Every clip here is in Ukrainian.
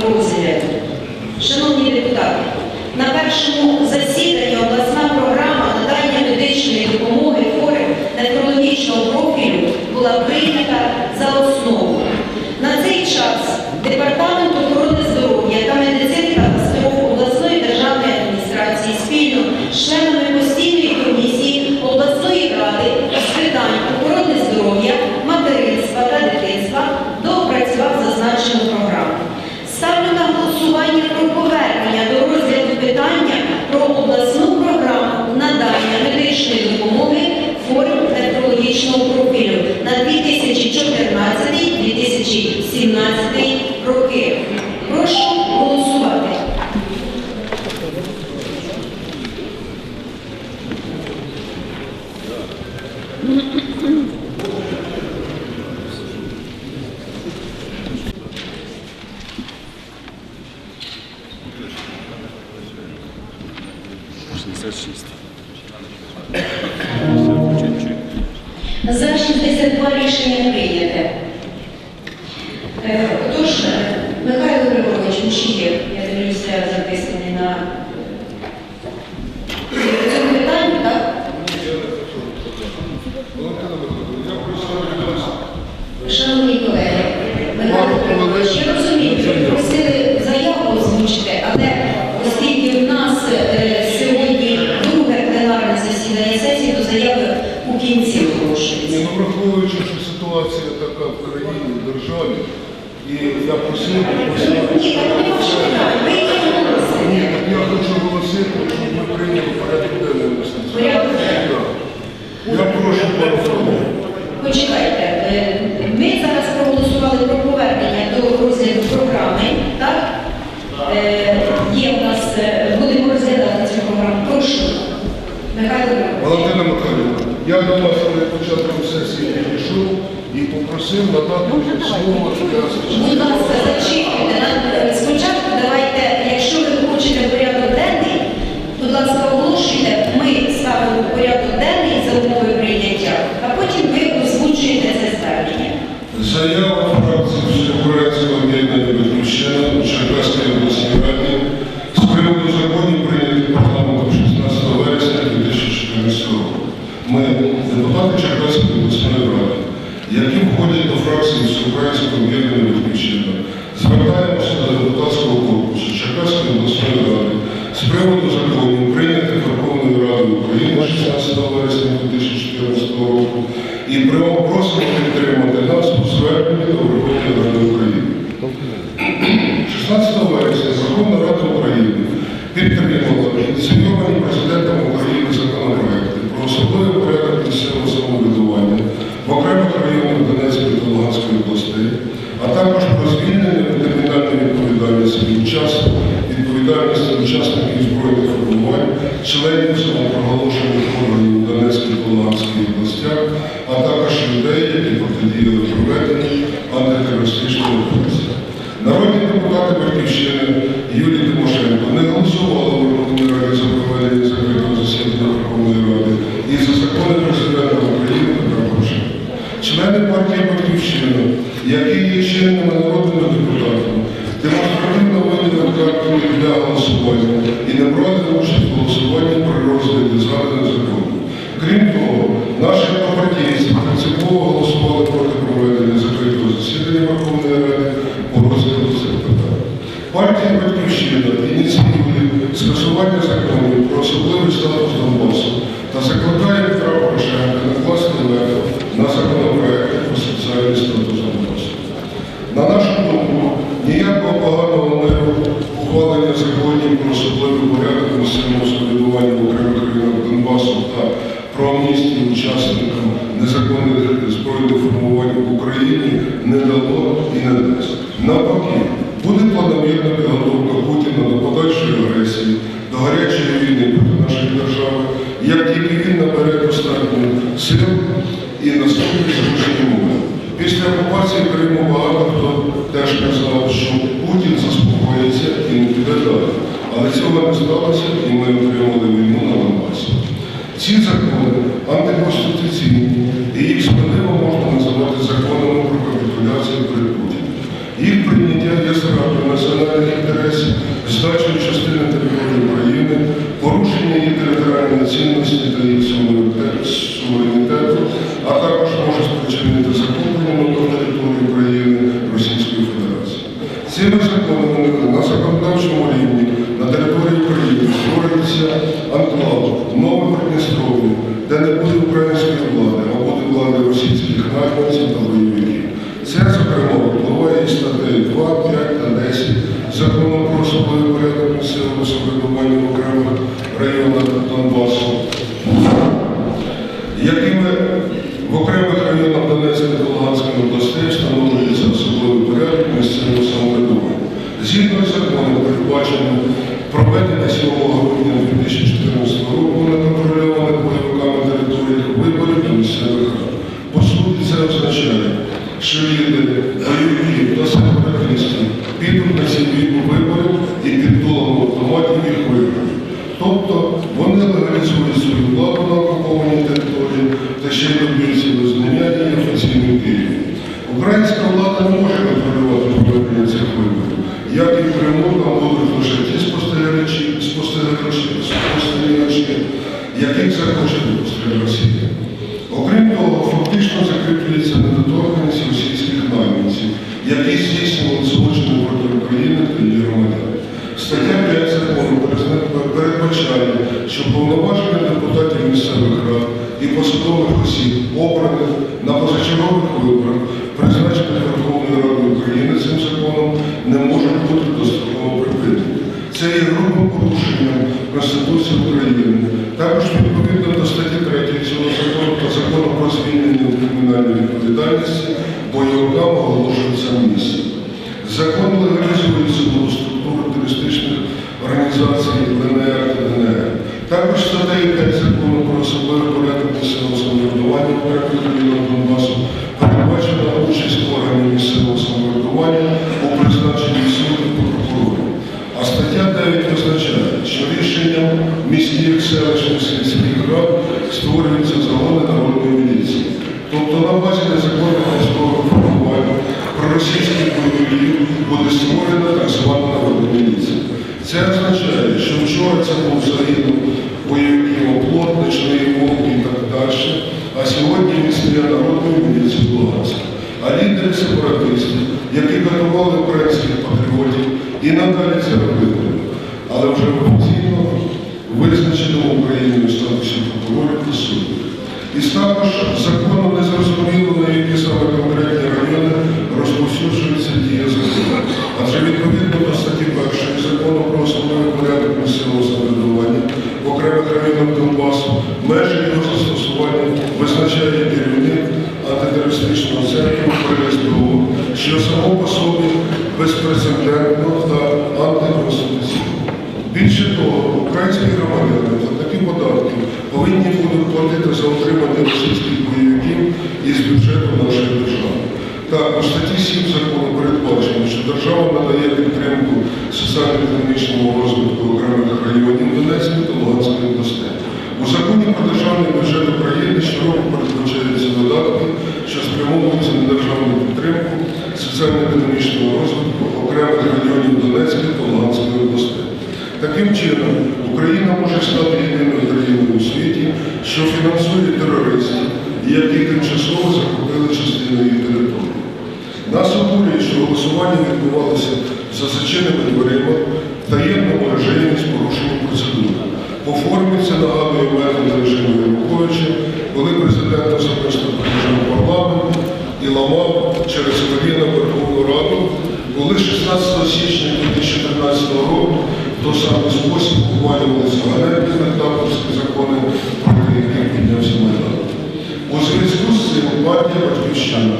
розгляду. Шановні депутати, на першому засіданні рішення прийняте. Е, Отож, е, Михайло Григорович Мушієв, я дивлюся, записаний на цьому питанні, так? Шановні колеги, Михайло Григорович, я розумію, що просили заяву озвучити, але оскільки в нас е, сьогодні друге пленарне засідання сесії, то заяви у кінці Ні, ситуація така в країні, в державі, і я просив, просив. Ні, так я хочу оголосити, щоб ми прийняли порядок денний. Так. Я прошу пане Почекайте, е, ми зараз проголосували про повернення до розгляду програми, так? Е, Є в нас, е, будемо розглядати цю програму. Прошу, Михайло Григорович. Валентина Михайлівна, я до вас перед початком сесії підійшов і попросив надати мені слово для Будь ласка, зачіпайте, Нам, е, Спочатку давайте, якщо ви хочете порядок денний, будь ласка, оголошуйте, ми ставимо порядок денний за умови прийняття, а потім ви озвучуєте це ставлення. Заява фракції Всеукраїнського об'єднання «Батьківщина» у Черкаській обласній раді з приводу законів, прийнятих парламентом 16 вересня 2014 року. Ми, депутати Черкаської обласної ради, які входять до фракції Всеукраїнського об'єднання «Батьківщина», звертаємося до депутатського корпусу Черкаської обласної ради з приводу законів, прийнятих Верховною Радою України 16 вересня 2014 року, і просимо підтримати нас у зверненні до Верховної Ради України. 16 вересня Верховна Рада України підтримала ініційовані президентом України законопроекти про особливий порядок місцевого самоврядування в окремих районах Донецької а також про звільнення від кримінальної відповідальності учасників відповідальності учасників збройних формувань, членів самопроголошених органів Донецької та Луганської областях, а також людей, які протидіяли проведенню антитерористичної операції. Народні депутати Батьківщини Юлії Тимошенко не голосували в Верховній Раді за проведення закритого засідання Верховної Ради і за закони президента України Порошенка. Члени які є чинними народними депутатами, демонстративно виявили картою для голосування і не брали участь в голосуванні при розгляді згаданих законів. Крім того, наші однопартійці принципово голосували проти проведення закритого засідання Верховної Ради по розгляду цих питань. Партія Батьківщина ініціює скасування законів про особливий статус Донбасу та закликає Петра Порошенка накласти вето на законопроекти про соціальний статус про амністію учасникам незаконних збройних формувань в Україні не дало і не дасть. Навпаки, буде планомірна підготовка Путіна до подальшої агресії, до гарячої війни проти нашої держави, як тільки він набере достатньо сил і наступний зручний момент. Після окупації Криму багато хто теж казав, що Путін заспокоїться і не піде далі. Але цього не сталося, і ми отримали війну на Донбасі. Ці закони антиконституційні, і їх справедливо можна називати законами про капітуляцію української влади, буде влада російських найманців та бойовиків. Це, зокрема, впливає і статтею 2, 5 та 10 закону про особливий порядок місцевого самоврядування в окремих районах Донбасу, якими в окремих районах Донецької та Луганської областей встановлюється особливий порядок місцевого самоврядування. Згідно з законом передбачено проведення 7 грудня 2014 року осіб, обраних на позачергових виборах, призначених Верховною Радою України цим законом, не можуть бути достроково припинені. Це є грубим порушенням Конституції України. Також відповідно до статті 3 цього закону та закону про звільнення кримінальної відповідальності бойовикам оголошується місце. Закон легалізує судову структуру терористичних організацій ЛНР та ДНР. Також статтею 5 закону про особливий буде створена так звана народна міліція. Це означає, що вчора це був загинув бойовиків оплот, ночний вовк і так далі, а сьогодні він стає народною міліцією Луганська. А лідери сепаратистів, які готували українських патріотів, і надалі це робитимуть, але вже офіційно визначеному Україною статусі прокурорів та суддів. І також законом утримання російських бойовиків із бюджету нашої держави. Так, у статті 7 закону передбачено, що держава надає підтримку соціально-економічному розвитку окремих районів Донецької та Луганської областей. У законі про державний бюджет України щороку передбачаються видатки, що спрямовуються на державну підтримку соціально-економічного розвитку окремих районів Донецької та Луганської областей. Таким чином, Україна може стати єдиною країною у світі, що фінансує відбувалося за зачиненими дверима в таємному режимі з порушенням процедури. По формі це нагадує метод режиму Януковича, коли президент особисто приїжджав парламент і ламав через коліна Верховну Раду, коли 16 січня 2013 року в той самий спосіб ухвалювалися ганебні диктаторські закони, проти яких піднявся Майдан. У зв'язку з цим партія Батьківщина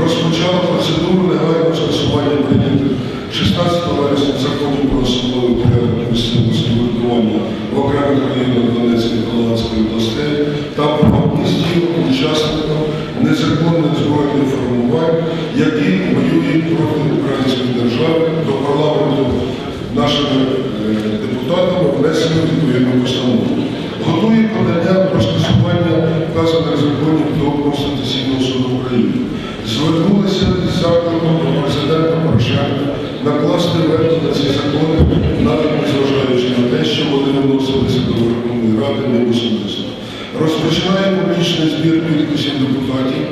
розпочала процедуру негайного скасування прийнятих 16 вересня законів про особливий порядок місцевого самоврядування в окремих районах Донецької та Луганської областей. Та про амністію законів до Конституційного суду України. Звернулися з закликом до президента Порошенка накласти вето ці закони, навіть незважаючи на те, що вони виносилися до Верховної Ради не особисто. Розпочинає публічний збір підписів депутатів,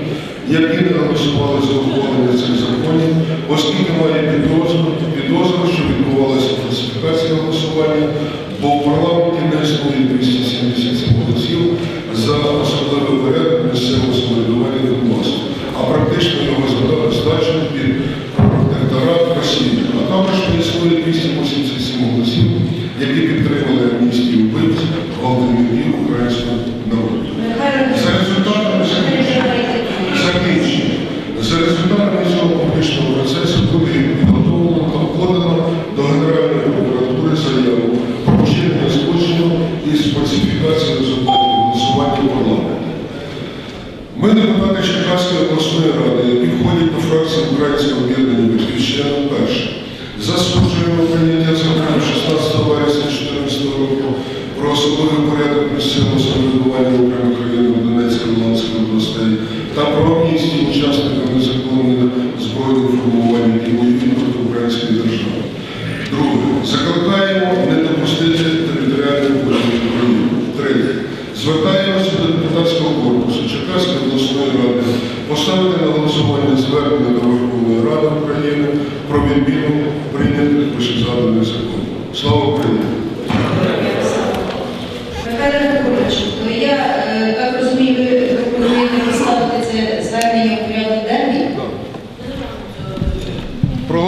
які не голосували за ухвалення цих законів, оскільки має підозру, підозру, що відбувалася фальсифікація голосування, бо в парламенті не існує 277 голосів за особливий порядок місцевого фальсифікації результатів голосування в парламенті. Ми, депутати Черкаської обласної ради, які входять до фракції Українського об'єднання Батьківщина, перше. Засуджуємо прийняття закону 16 вересня 2014 року про особливий порядок місцевого самоврядування в окремих районах Донецької Луганської областей та про амністію учасникам незаконних збройних формувань, які воюють проти української держави. Друге. Закликаємо не допустити територіальної події України. Третє. Звертаємося до депутатського корпусу Черкаської обласної ради поставити на голосування звернення до Верховної Ради України про відміну прийнятих вищезгаданих законів. Слава Україні! Михайло Григорович, то я е, так розумію, ви пропонуєте поставити це звернення у порядок денний?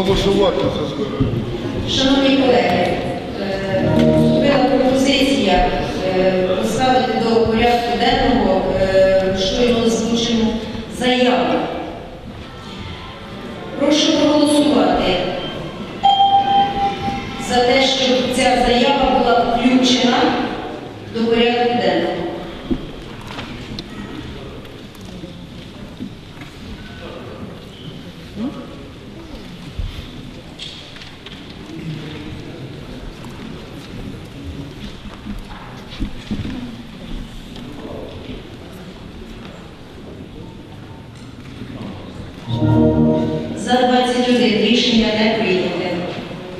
Звернення. Шановні колеги, е, пропозиція